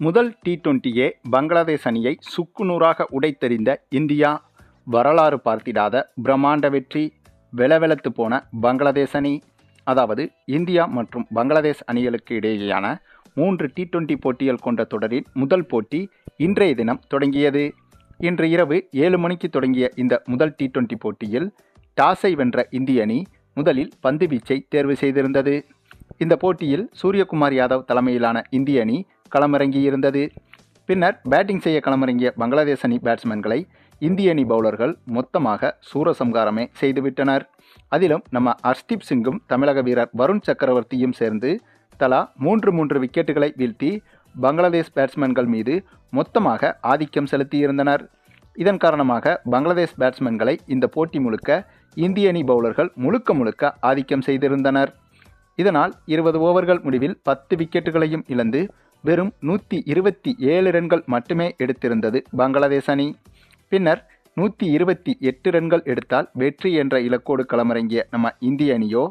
முதல் டி டுவெண்ட்டியே பங்களாதேஷ் அணியை சுக்குநூறாக உடைத்தெறிந்த இந்தியா வரலாறு பார்த்திடாத பிரம்மாண்ட வெற்றி வெலவெலத்து போன பங்களாதேஷ் அணி அதாவது இந்தியா மற்றும் பங்களாதேஷ் அணிகளுக்கு இடையேயான மூன்று டி டுவெண்ட்டி போட்டிகள் கொண்ட தொடரின் முதல் போட்டி இன்றைய தினம் தொடங்கியது. இன்று இரவு ஏழு மணிக்கு தொடங்கிய இந்த முதல் டி டுவெண்ட்டி போட்டியில் டாஸை வென்ற இந்திய அணி முதலில் பந்து வீச்சை தேர்வு செய்திருந்தது. இந்த போட்டியில் சூரியகுமார் யாதவ் தலைமையிலான இந்திய அணி களமிறங்கி இருந்தது பின்னர் பேட்டிங் செய்ய களமிறங்கிய பங்களாதேஷ் அணி பேட்ஸ்மேன்களை இந்திய அணி பவுலர்கள் மொத்தமாக சூரசம்காரமே செய்துவிட்டனர். அதிலும் நம்ம அர்ஸ்தீப் சிங்கும் தமிழக வீரர் வருண் சக்கரவர்த்தியும் சேர்ந்து தலா மூன்று மூன்று விக்கெட்டுகளை வீழ்த்தி பங்களாதேஷ் பேட்ஸ்மேன்கள் மீது மொத்தமாக ஆதிக்கம் செலுத்தியிருந்தனர். இதன் காரணமாக பங்களாதேஷ் பேட்ஸ்மேன்களை இந்த போட்டி முழுக்க இந்திய அணி பவுலர்கள் முழுக்க முழுக்க ஆதிக்கம் செய்திருந்தனர். இதனால் இருபது ஓவர்கள் முடிவில் பத்து விக்கெட்டுகளையும் இழந்து வெறும் நூற்றி இருபத்தி ஏழு ரன்கள் மட்டுமே எடுத்திருந்தது பங்களாதேஷ் அணி. பின்னர் நூற்றி இருபத்தி எட்டு ரன்கள் எடுத்தால் வெற்றி என்ற இலக்கோடு களமிறங்கிய நம்ம இந்திய அணியோ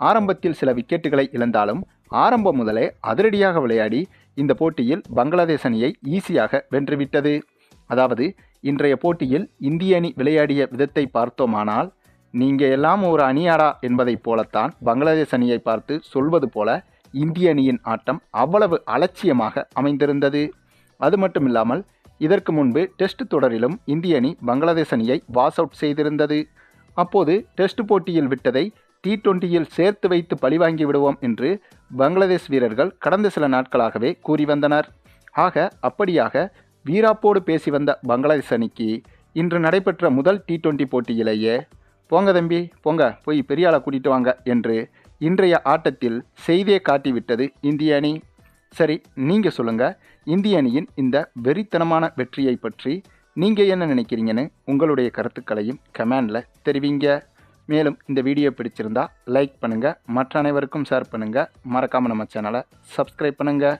ஆரம்பத்தில் சில விக்கெட்டுகளை இழந்தாலும் ஆரம்பம் முதலே அதிரடியாக விளையாடி இந்த போட்டியில் பங்களாதேஷ் அணியை ஈஸியாக வென்றுவிட்டது. அதாவது இன்றைய போட்டியில் இந்திய அணி விளையாடிய விதத்தை பார்த்தோமானால் நீங்கள் எல்லாம் ஒரு அணியாடா என்பதைப் போலத்தான் பங்களாதேஷ் அணியை பார்த்து சொல்வது போல இந்திய அணியின் ஆட்டம் அவ்வளவு அலட்சியமாக அமைந்திருந்தது. அது மட்டும் இல்லாமல் இதற்கு முன்பு டெஸ்ட் தொடரிலும் இந்திய அணி பங்களாதேஷ் அணியை வாஸ் அவுட் செய்திருந்தது. அப்போது டெஸ்ட் போட்டியில் விட்டதை டி டுவெண்ட்டியில் சேர்த்து வைத்து பழிவாங்கி விடுவோம் என்று பங்களாதேஷ் வீரர்கள் கடந்த சில நாட்களாகவே கூறி வந்தனர். ஆக அப்படியாக வீராப்போடு பேசி வந்த பங்களாதேஷ் அணிக்கு இன்று நடைபெற்ற முதல் டி டுவெண்ட்டி போட்டியிலேயே போங்க தம்பி போங்க போய் பெரிய ஆளை கூட்டிட்டு வாங்க என்று இன்றைய ஆட்டத்தில் செய்தியை காட்டிவிட்டது இந்திய அணி. சரி நீங்கள் சொல்லுங்கள் இந்திய அணியின் இந்த வெறித்தனமான வெற்றியை பற்றி நீங்கள் என்ன நினைக்கிறீங்கன்னு உங்களுடைய கருத்துக்களையும் கமெண்டில் தெரிவிங்க. மேலும் இந்த வீடியோ பிடிச்சிருந்தா லைக் பண்ணுங்கள் மற்ற அனைவருக்கும் ஷேர் பண்ணுங்கள் மறக்காமல் நம்ம சேனலை சப்ஸ்கிரைப் பண்ணுங்கள்